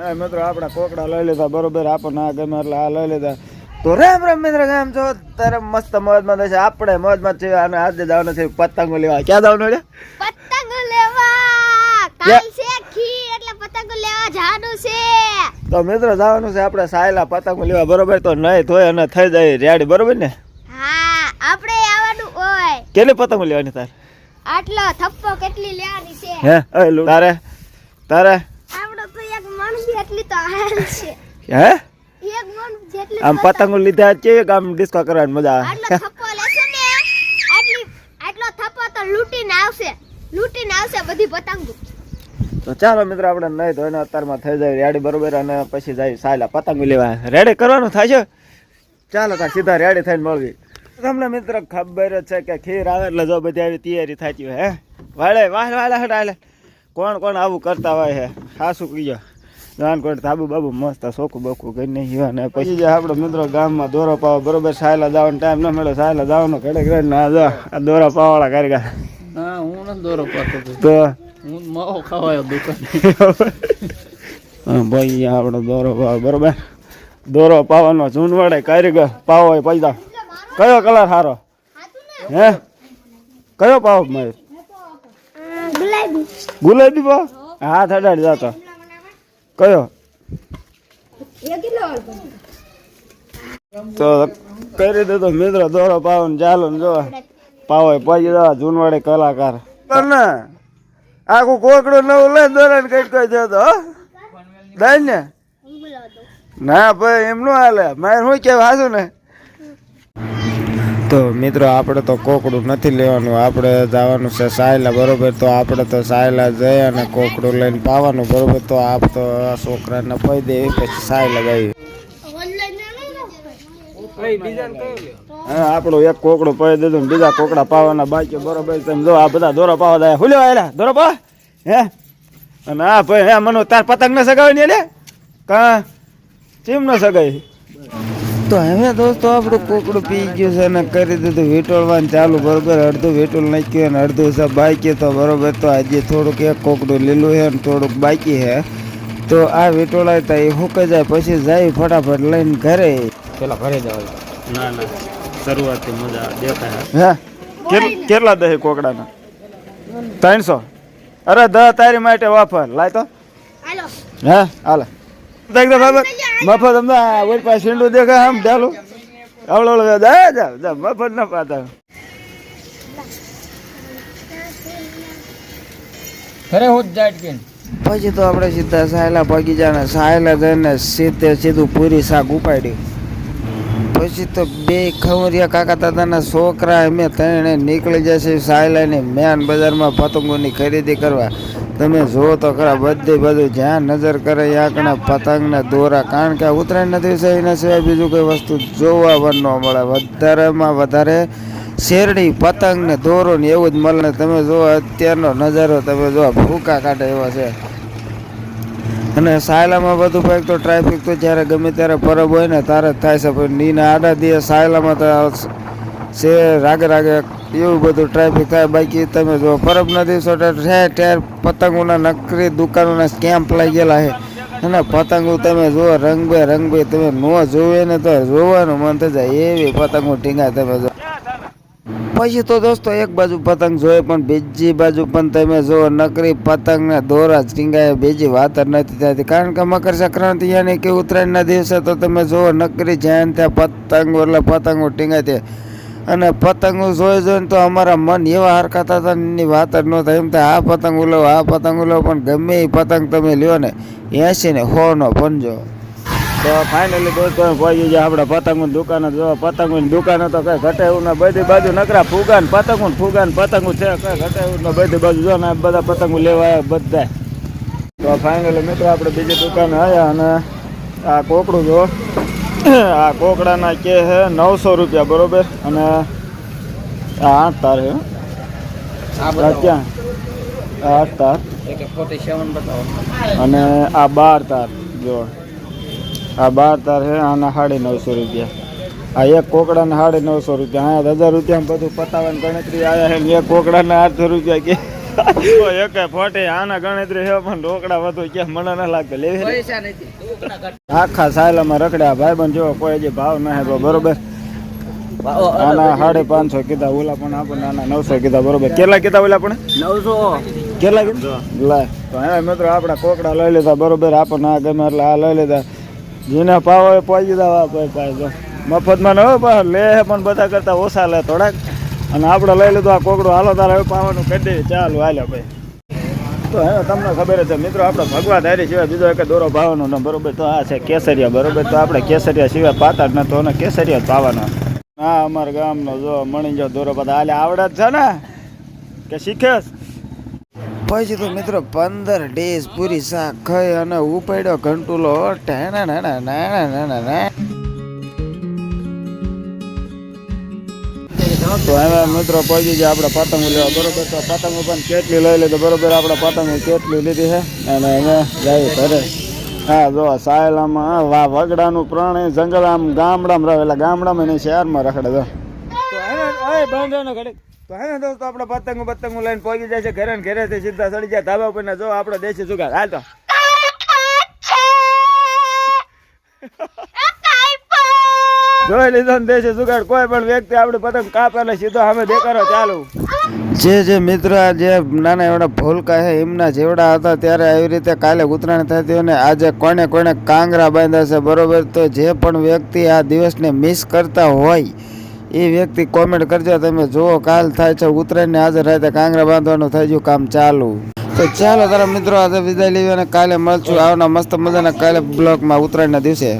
હા મિત્રો આપણા કોકડા લઈ લીધા બરોબર આપણને આ ગમે એટલે આ લઈ લીધા. તો રામ રામ મિત્ર કેમ છો? તારે મસ્ત મોજમાં થશે આપણે મોજમાં છે અને આજે જવાનું છે પતંગો લેવા. ક્યાં જવાનું છે પતંગ લેવા. કાલ છે એટલે પતંગ લેવા જવાનું છે. તો મિત્રો જવાનું છે આપણે સાયલા પતંગો લેવા. બરોબર તો નહીં થોય અને થઈ જાય રેડી બરોબર ને? હા આપણે આવવાનું હોય. કેટલી પતંગો લેવાની તારે? આટલો થપ્પો કેટલી લેવાની છે? હે તારે તારે જેટલી તો હાલ છે. હે? એક મણ જેટલી આમ પતંગો લીધા છે આમ ડિસ્કો કરવાની મજા આવે. આટલો થપ્પો લેશે ને આટલી આટલો થપ્પો તો લૂંટીને આવશે. લૂંટીને આવશે બધી પતંગો. તો ચાલો મિત્રો આપણે નહીં તો એને અત્યારમાં થઈ જાય રેડી બરોબર અને પછી જાય સાયલા પતંગ લેવા. રેડી કરવાનું થાય છે? ચાલો તાર સીધા રેડી થઈને મળવી તમને મિત્ર ખબર જ છે કે ખીર આવે એટલે જો બધી આવી તૈયારી થતી હોય હે? વાળે વાહ વાળે હટ હાલે. કોણ કોણ આવું કરતા હોય હે? ખાસું કીજો. કોણ તાબુ બાબુ મસ્ત સોકું બકું કરી નહીં ને પછી જે આપણો મિત્રો ગામમાં દોરો પાવો બરોબર સાયલા જવાનો ટાઈમ ન મળે સાયલા જવાનો ઘડે ઘડે ના જો આ દોરા પાવાળા કારીગર. ના હું ન દોરો પાતો તો. હું માવો ખાવાયો દુકાન. ભાઈ આપણો દોરો પાવ બરોબર? દોરો પાવાનો ઝૂંડવાડે કારીગર પાવો પૈસા. કયો કલર સારો હે? કયો પાવ મયુર ગુલાબી. ગુલાબી પાવ? હાથ થડાડી જતો. કયો? તો કરી દે તો મિત્રો દોરો પાવ ને ચાલો ને જો પાવો પછી જવા ઝૂંડવાડે કલાકાર. ને આખું કોકડું નવું લઈ દોરા ને કઈ કઈ જતો હો? દઈ ને? ના ભાઈ એમનું હાલે. મારે શું કેવું હાસુ ને? તો મિત્રો આપણે તો કોકડું નથી લેવાનું. આપણે જવાનું છે સાયલા બરોબર? તો આપણે તો સાયલા જઈ અને કોકડું લઈને પાવાનું બરોબર? તો આપ તો આ છોકરાને પાઈ દે પછી સાયલા ગઈ હા આપણું એક કોકડું પડી દીધું ને બીજા કોકડા પાવાના બાકી બરોબર? તમે જો આ બધા દોરો પાવા દે હુલ્યો આયલા? દોરો પા. હે? અને હા ભાઈ હે મનો તાર પતંગ ન સગાવી ને કા? ચીમ ન સગાઈ તો હવે દોસ્તો આપણું કોકડું પી ગયું છે અને કરી દીધું વીટોળવાનું ચાલુ. બરોબર અડધું વીટોળ નાખ્યું અને અડધું છે બાકી તો બરોબર. તો આજે થોડુંક એક કોકડું લીલું છે અને થોડુંક બાકી છે. તો આ વીટોળાય તો એ હુકે જાય પછી જાય ફટાફટ લઈને ઘરે. પેલા ઘરે જવા ના ના. શરૂઆતથી મજા દેખાય. હા. કેટલા દહે કોકડાના? ત્રણસો? અરે દહ તારી માટે વાફર લાય તો. હે હાલે. દેખ દે મફત અમને ઓલ પાસે સીંડું દેખાય આમ ચાલુ આવડો આવડો જા જા જા મફત ના પાતા. ઘરે હોત જાય કે પછી તો આપણે સીધા સાયલા પગી જાને સાયલા જઈને સીધે સીધું પૂરી શાક ઉપાડ્યું પછી તો બે ખવરિયા કાકા દાદાના છોકરા અમે ત્રણે નીકળી જશે સાયલાની મેન બજારમાં પતંગોની ખરીદી કરવા. તમે જુઓ તો ખરા, બધી બધું જ્યાં નજર કરે આંકણે પતંગને દોરા, કારણ કે આ ઉત્તરાયણ નથી છે એના સિવાય બીજું કોઈ વસ્તુ જોવા પણ ન મળે. વધારેમાં વધારે શેરડી પતંગ ને દોરો ને એવું જ મળે. ને તમે જુઓ, અત્યારનો નજારો તમે જુઓ, ભૂકા કાઢે એવો છે. અને સાયલામાં બધું ભાઈ તો ટ્રાફિક તો જ્યારે ગમે ત્યારે પરબ હોય ને, ત્યારે જ થાય છે. પણ નીના આડા દિવસ સાયલામાં તો છે રાગે રાગે એવું બધું ટ્રાફિક થાય. બાકી તમે જો પરબના દિવસો ઠેર ઠેર પતંગોના નકરી દુકાનોના સ્કેમ્પ લાગી ગયેલા છે. અને પતંગો તમે જુઓ રંગબે રંગબે તમે નો જોવે ને તો જોવાનું મન થઈ જાય. એવી પતંગો ટીંગા તમે જો. પછી તો દોસ્તો એક બાજુ પતંગ જોઈએ પણ બીજી બાજુ પણ તમે જુઓ નકરી પતંગ ને દોરા જ ટીંગાય. બીજી વાત જ નથી થતી. કારણ કે મકર સંક્રાંતિ યાની કે ઉત્તરાયણના દિવસે તો તમે જુઓ નકરી જ્યાં ત્યાં પતંગો એટલે પતંગો ટીંગાય તે અને પતંગો જોઈ જોઈને તો અમારા મન એવા હરખાતા હતા એની વાત જ ન થાય. એમ થાય, આ પતંગ લો આ પતંગ લો પણ ગમે એ પતંગ તમે લ્યો ને એસી ને સો નો પંજો તો ફાઇનલી દોસ્તો પહોંચી જાય આપણે પતંગની દુકાને જો પતંગની દુકાને તો કઈ ઘટે એવું ને, બધી બાજુ નકરા ફુગાન, પતંગો ને ફુગાન, પતંગો છે, કઈ ઘટે એવું ને, બધી બાજુ જો ને બધા પતંગો લેવા બધા. તો ફાઇનલી મિત્રો આપણે બીજી દુકાને આવ્યા અને આ કોકડું જો આ કોકડાના કે છે નવસો રૂપિયા બરોબર? અને આ આઠ તાર છે ક્યાં? આઠ તાર. અને આ બાર તાર જો. આ બાર તાર છે આના સાડી નવસો રૂપિયા. આ એક કોકડાના સાડી નવસો રૂપિયા. હા હજાર રૂપિયા બધું પતાવવાની ગણતરી આવ્યા છે એક કોકડાના આઠસો રૂપિયા કે એક ફોટે આના ગણતરી હે પણ રોકડા વધુ કે મને ના લાગતો. લેવી પૈસા નથી. આખા સાયલામાં રખડ્યા ભાઈબંધ જો કોઈ જે ભાવ ના હે બરોબર. આના સાડે પાંચસો કીધા ઓલા પણ આપણને આના નવસો કીધા બરોબર. કેટલા કીધા ઓલા પણ? નવસો. કેટલા કીધા? લે તો મિત્રો આપણા કોકડા લઈ લીધા બરોબર. આપણને આ ગમે એટલે આ લઈ લીધા. જેને હોય પહોંચી દીધા મફતમાં ન લે પણ બધા કરતા ઓછા લે થોડાક. અને આપણે લઈ લીધું આ કોકડું હાલો તારે પાવાનું કરી દઈએ ચાલો હાલ્યો ભાઈ. તો હવે તમને ખબર છે, મિત્રો, આપણે ભગવા ધારી સિવાય બીજો એક દોરો ભાવવાનો ને, બરોબર? તો આ છે કેસરિયા, બરોબર? તો આપણે કેસરિયા સિવાય પાતા જ નતો અને કેસરિયા જ પાવાનો હા અમારા ગામનો જો મણી જો દોરો બધા હાલે આવડે છે ને? કે શીખેશ પછી તો મિત્રો પંદર ડેઝ પૂરી શાક ખાઈ અને ઉપાડ્યો ઘંટુલો. ટેણા નાના નાના નાના તો હવે મિત્રો પહોંચી જાય આપણે પતંગ લેવા બરોબર? તો પતંગો પણ કેટલી લઈ લીધી? બરોબર, આપણે પતંગો કેટલી લીધી છે? અને હવે જાય ઘરે. હા, જો, સાયલામાં વાહ, વગડાનું પ્રાણી જંગલ આમ ગામડામાં રહે, એટલે ગામડામાં નહીં શહેરમાં રખડે, જો. તો દોસ્તો, આપણે પતંગ પતંગ લઈને પહોંચી જાય છે, ઘરે ઘરેથી સીધા ચડી જાય, ધાબા પર જો, આપણે દેશી જુગાર. હાલ તો. જોઈ લીધો ને દેશી જુગાડ, કોઈ પણ વ્યક્તિ આપણી પતંગ કાપે એટલે સીધો અમે દેખાડો ચાલુ. જે જે મિત્ર, જે નાના એવડા ભોલકા છે, એમના જેવડા હતા ત્યારે આવી રીતે કાલે ઉત્તરાયણ થતી હોય ને આજે કોને કોને કાંગરા બાંધ્યા છે, બરોબર? તો જે પણ વ્યક્તિ આ દિવસને મિસ કરતા હોય, એ વ્યક્તિ કોમેન્ટ કરજો, તમે જુઓ કાલ થાય છે ઉત્તરાયણને હાજર થાય કાંગરા બાંધવાનું થઈ ગયું, કામ ચાલુ. તો ચાલો તારા મિત્રો, આજે વિદાય લેવી અને કાલે મળશું. આવના મસ્ત મજાના કાલે બ્લોકમાં ઉત્તરાયણના દિવસે.